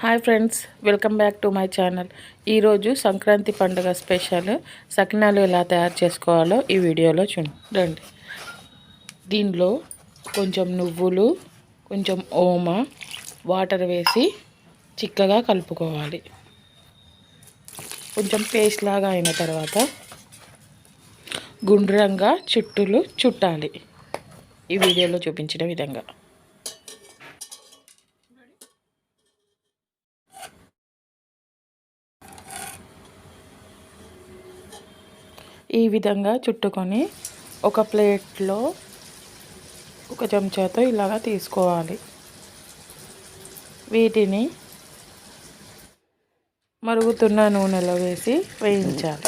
Hi friends welcome back to my channel. ఈరోజు సంక్రాంతి పండుగ special సకినాలు ఎలా తయారు చేసుకోవాలో ఈ వీడియోలో చూడండి. దీనిలో కొంచెం నువ్వులు కొంచెం ఓమ వాటర్ వేసి చిక్కగా కలుపుకోవాలి. కొంచెం పేస్ట్ లాగా అయిన తర్వాత గుండ్రంగా చుట్టూలు చుట్టాలి. ఈ వీడియోలో చూపించిన విధంగా. ఈ విధంగా చుట్టుకొని ఒక ప్లేట్లో ఒక చెంచాతో ఇలాగా తీసుకోవాలి. వీటిని మరుగుతున్న నూనెలో వేసి వేయించాలి.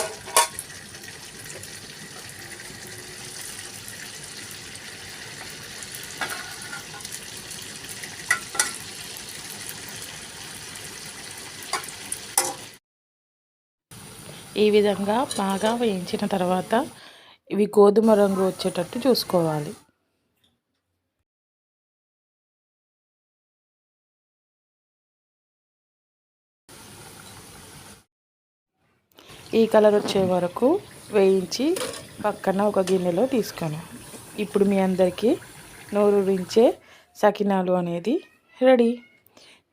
ఈ విధంగా బాగా వేయించిన తర్వాత ఇవి గోధుమ రంగు వచ్చేటట్టు చూసుకోవాలి. ఈ కలర్ వచ్చే వరకు వేయించి పక్కన ఒక గిన్నెలో తీసుకున్నాం ఇప్పుడు మీ అందరికీ నోరూరించే సకినాలు అనేది రెడీ.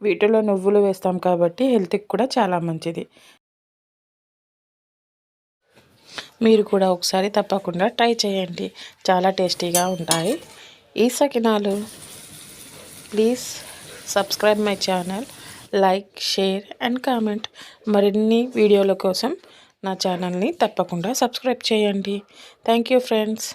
వీటిలో నువ్వులు వేస్తాం కాబట్టి హెల్త్కి కూడా చాలా మంచిది. మీరు కూడా ఒకసారి తప్పకుండా ట్రై చేయండి. చాలా టేస్టీగా ఉంటాయి. ఈ సకినాలు. Please subscribe my channel. Like share and comment. మరిన్ని వీడియోల కోసం నా ఛానల్ని తప్పకుండా సబ్స్క్రైబ్ చేయండి. Thank you friends.